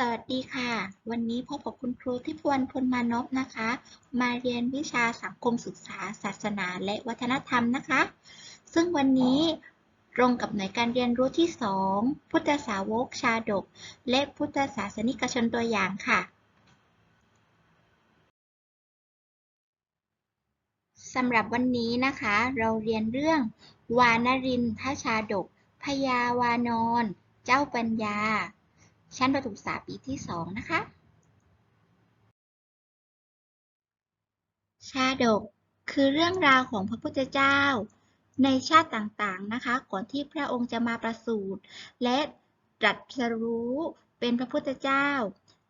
สวัสดีค่ะ วันนี้พบกับคุณครูทิพวรรณพลมานพนะคะ มาเรียนวิชาสังคมศึกษา ศาสนาและวัฒนธรรมนะคะ ซึ่งวันนี้ตรงกับหน่วยการเรียนรู้ที่ 2 พุทธสาวกชาดก และพุทธศาสนิกชนตัวอย่างค่ะสำหรับวันนี้นะคะ เราเรียนเรื่อง วานรินทชาดกพยาวานอน เจ้าปัญญา ชั้นประถมศึกษาปีที่ 2 นะคะ ชาดกคือเรื่องราวของพระพุทธเจ้า ในชาติต่างๆนะคะ ก่อนที่พระองค์จะมาประสูติและตรัสรู้เป็นพระพุทธเจ้า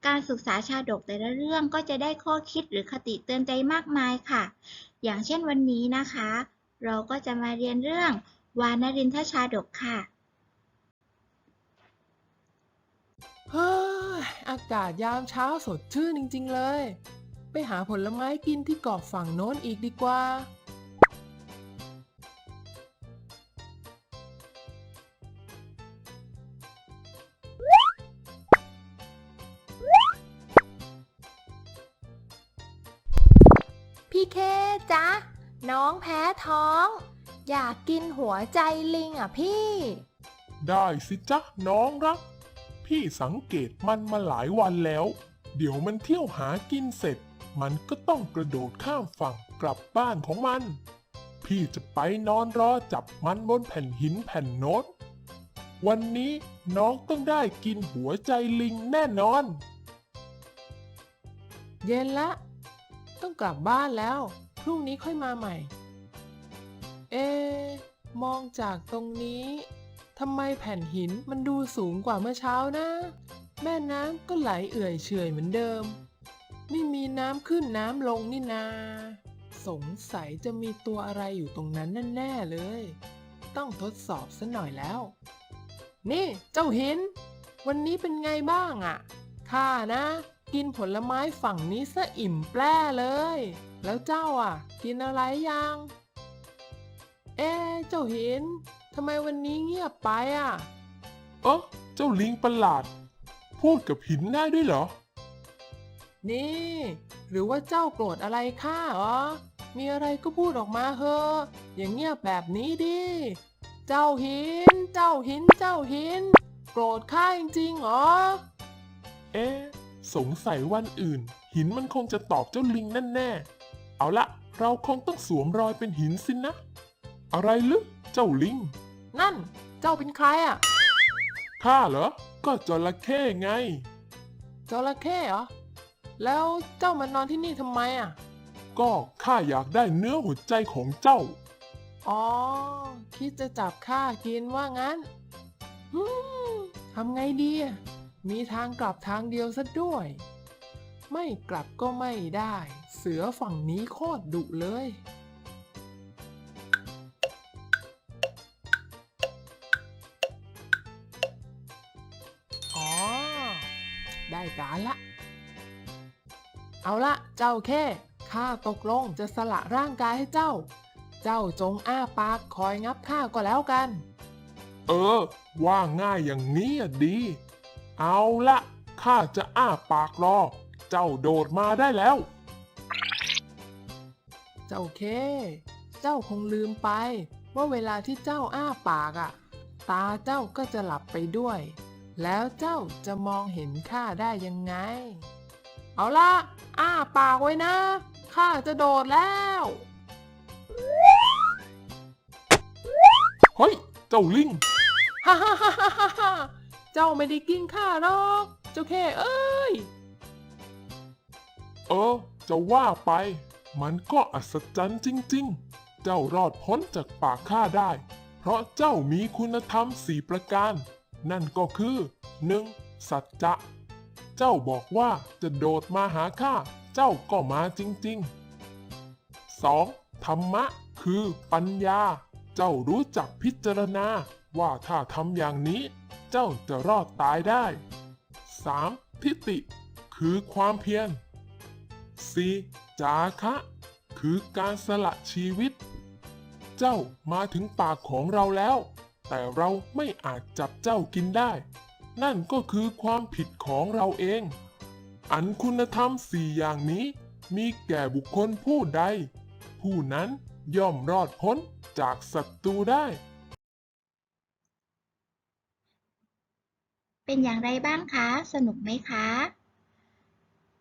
การศึกษาชาดกแต่ละเรื่องก็จะได้ข้อคิดหรือคติเตือนใจมากมายค่ะ อย่างเช่นวันนี้นะคะ เราก็จะมาเรียนเรื่องวานรินทชาดกค่ะ เฮ้ยอากาศยามเช้าสดชื่นจริง ๆ เลย ไปหาผลไม้กินที่เกาะฝั่งโน้นอีกดีกว่า พี่เคจ๊ะ น้องแพ้ท้อง อยากกินหัวใจลิงอะพี่ ได้สิจ๊ะน้องรัก พี่สังเกตมันมาหลายวันแล้ว เดี๋ยวมันเที่ยวหากินเสร็จ มันก็ต้องกระโดดข้ามฝั่งกลับบ้านของมัน พี่จะไปนอนรอจับมันบนแผ่นหินแผ่นโน้ตวันนี้น้องต้องได้กินหัวใจลิงแน่นอน เย็นละ ต้องกลับบ้านแล้ว พรุ่งนี้ค่อยมาใหม่ เอะมองจากตรงนี้ ทำไมแผ่นหินมันดูสูงกว่าเมื่อเช้านะ แม่น้ำก็ไหลเอื่อยเฉยเหมือนเดิม ไม่มีน้ำขึ้นน้ำลงนี่นา สงสัยจะมีตัวอะไรอยู่ตรงนั้นแน่ๆเลย ต้องทดสอบซะหน่อยแล้ว นี่ เจ้าหิน วันนี้เป็นไงบ้างอะข้านะ กินผลไม้ฝั่งนี้ซะอิ่มแปร่เลย แล้วเจ้าอะ กินอะไรยัง เอ๊เจ้าหิน ทำไมวันนี้เงียบไปอะ เอ๊ะเจ้าลิงประหลาด พูดกับหินได้ด้วยเหรอ นี่ หรือว่าเจ้าโกรธอะไรข้าเหรอ มีอะไรก็พูดออกมาเถอะอย่างเงียบแบบนี้ดิ เจ้าหิน เจ้าหิน เจ้าหิน โกรธข้าจริงๆเหรอ เอ๊ะ สงสัยวันอื่น หินมันคงจะตอบเจ้าลิงแน่ๆเอาละ เราคงต้องสวมรอยเป็นหินสินนะอะไรลึกเจ้าลิง นั่น เจ้าเป็นใครอะข้าเหรอ ก็จระเข้ไง จระเข้เหรอ แล้วเจ้ามานอนที่นี่ทำไมอะ ก็ข้าอยากได้เนื้อหัวใจของเจ้า อ๋อ คิดจะจับข้ากินว่างั้นอืมทำไงดีอะมีทางกลับทางเดียวซะด้วย ไม่กลับก็ไม่ได้ เสือฝั่งนี้โคตรดุเลย ได้การละ เอาละเจ้าแค่ข้าตกลงจะสละร่างกายให้เจ้า เจ้าจงอ้าปากคอยงับข้าก็แล้วกัน เออ ว่าง่ายอย่างนี้อะดี เอาละข้าจะอ้าปากรอ เจ้าโดดมาได้แล้ว เจ้าเค เจ้าคงลืมไป ว่าเวลาที่เจ้าอ้าปากอะ่ะ ตาเจ้าก็จะหลับไปด้วย แล้วเจ้าจะมองเห็นข้าได้ยังไง เอาละอ้าปากไว้นะ ข้าจะโดดแล้ว เฮ้ย เจ้าลิง ฮ่าฮ่าฮ่าฮ่าฮ่าฮ่าเจ้าไม่ได้กินข้าหรอก เจ้าเคเอ้ย เออ จะว่าไป มันก็อัศจรรย์จริง ๆ เจ้ารอดพ้นจากปากข้าได้ เพราะเจ้ามีคุณธรรมสี่ประการ นั่นก็คือ 1. สัจจะ เจ้าบอกว่าจะโดดมาหาข้า เจ้าก็มาจริงๆ 2. ธรรมะ คือปัญญา เจ้ารู้จักพิจารณา ว่าถ้าทำอย่างนี้ เจ้าจะรอดตายได้ 3. ทิฏฐิ คือความเพียร 4. จาคะ คือการสละชีวิต เจ้ามาถึงปากของเราแล้ว แต่เราไม่อาจจับเจ้ากินได้ นั่นก็คือความผิดของเราเอง อันคุณธรรมสี่อย่างนี้มีแก่บุคคลผู้ใด ผู้นั้นย่อมรอดพ้นจากศัตรูได้ เป็นอย่างไรบ้างคะ สนุกไหมคะ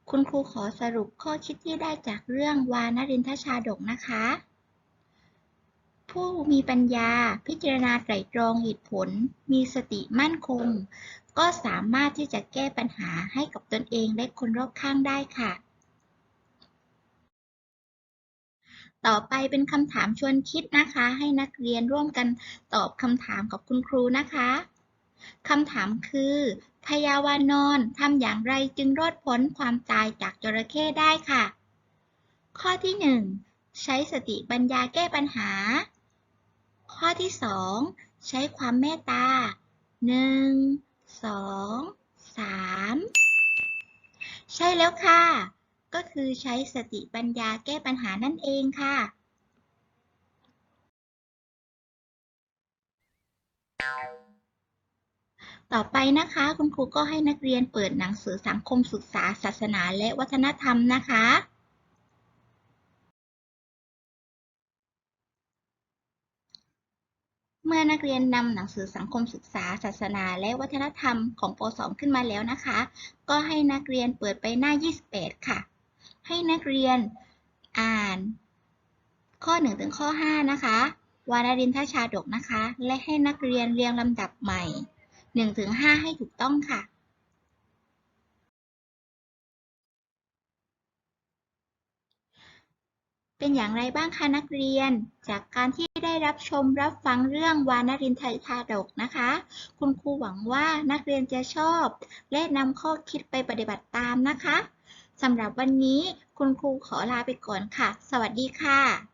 คุณครูขอสรุปข้อคิดที่ได้จากเรื่องวานรินทชาดกนะคะ ผู้มีปัญญา พิจารณาไตร่ตรองเหตุผล มีสติมั่นคง ก็สามารถที่จะแก้ปัญหาให้กับตนเองและคนรอบข้างได้ค่ะ ต่อไปเป็นคำถามชวนคิดนะคะ ให้นักเรียนร่วมกันตอบคำถามกับคุณครูนะคะคำถามคือพญาวานอนทำอย่างไรจึงรอดพ้นความตายจากจระเข้ได้ค่ะ ข้อที่ 1 ใช้สติปัญญาแก้ปัญหา ข้อที่ 2 ใช้ความเมตตา 1 2 3 ใช่แล้วค่ะ ก็คือใช้สติปัญญาแก้ปัญหานั่นเองค่ะต่อไปนะคะคุณครูก็ให้นักเรียนเปิดหนังสือสังคมศึกษาศาสนาและวัฒนธรรมนะคะ เมื่อนักเรียนนำหนังสือสังคมศึกษา ศาสนา และวัฒนธรรมของป .2 ขึ้นมาแล้วนะคะ ก็ให้นักเรียนเปิดไปหน้า 28 ค่ะ ให้นักเรียนอ่าน ข้อ 1 ถึงข้อ 5 นะคะ วานารินทชาดกนะคะ และให้นักเรียนเรียงลำดับใหม่1ถึง5ให้ถูกต้องค่ะ เป็นอย่างไรบ้างคะนักเรียน จากการที่ได้รับชมรับฟังเรื่องวานรินไทยทาดกนะคะ คุณครูหวังว่านักเรียนจะชอบ และนำข้อคิดไปปฏิบัติตามนะคะสำหรับวันนี้คุณครูขอลาไปก่อนค่ะ สวัสดีค่ะ